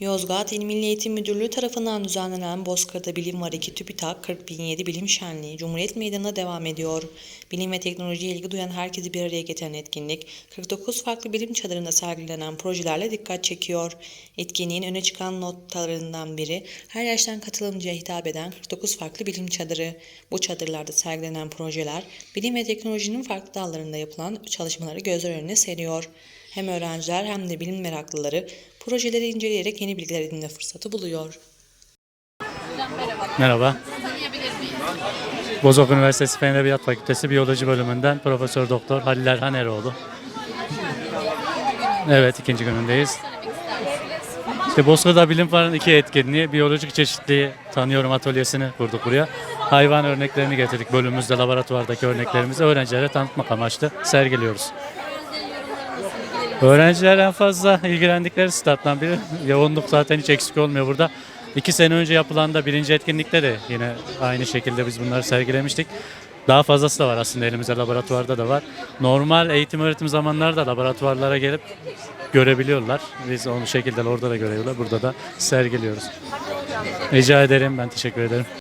Yozgat İl Milli Eğitim Müdürlüğü tarafından düzenlenen Bozkır'da Bilim Var 2 TÜBİTAK 40007 Bilim Şenliği Cumhuriyet Meydanı'nda devam ediyor. Bilim ve teknolojiye ilgi duyan herkesi bir araya getiren etkinlik, 49 farklı bilim çadırında sergilenen projelerle dikkat çekiyor. Etkinliğin öne çıkan notlarından biri, her yaştan katılımcıya hitap eden 49 farklı bilim çadırı. Bu çadırlarda sergilenen projeler, bilim ve teknolojinin farklı dallarında yapılan çalışmaları gözler önüne seriyor. Hem öğrenciler hem de bilim meraklıları projeleri inceleyerek yeni bilgiler edinme fırsatı buluyor. Merhaba. Bozok Üniversitesi Fen Edebiyat Fakültesi Biyoloji Bölümünden Profesör Doktor Halil Erhan Eroğlu. Evet, ikinci günündeyiz. İşte Bozkır'da Bilim Far'ın iki etkinliği, biyolojik çeşitliliği tanıyorum atölyesini kurduk buraya. Hayvan örneklerini getirdik bölümümüzde, laboratuvardaki örneklerimizi öğrencilere tanıtmak amaçlı sergiliyoruz. Öğrenciler en fazla ilgilendikleri stat'tan biri. Yoğunluk zaten hiç eksik olmuyor burada. İki sene önce yapılan da birinci etkinlikte de yine aynı şekilde biz bunları sergilemiştik. Daha fazlası da var aslında elimizde laboratuvarda da var. Normal eğitim öğretim zamanlarda laboratuvarlara gelip görebiliyorlar. Biz onu şekilde orada da görebiliyorlar. Burada da sergiliyoruz. Rica ederim. Ben teşekkür ederim.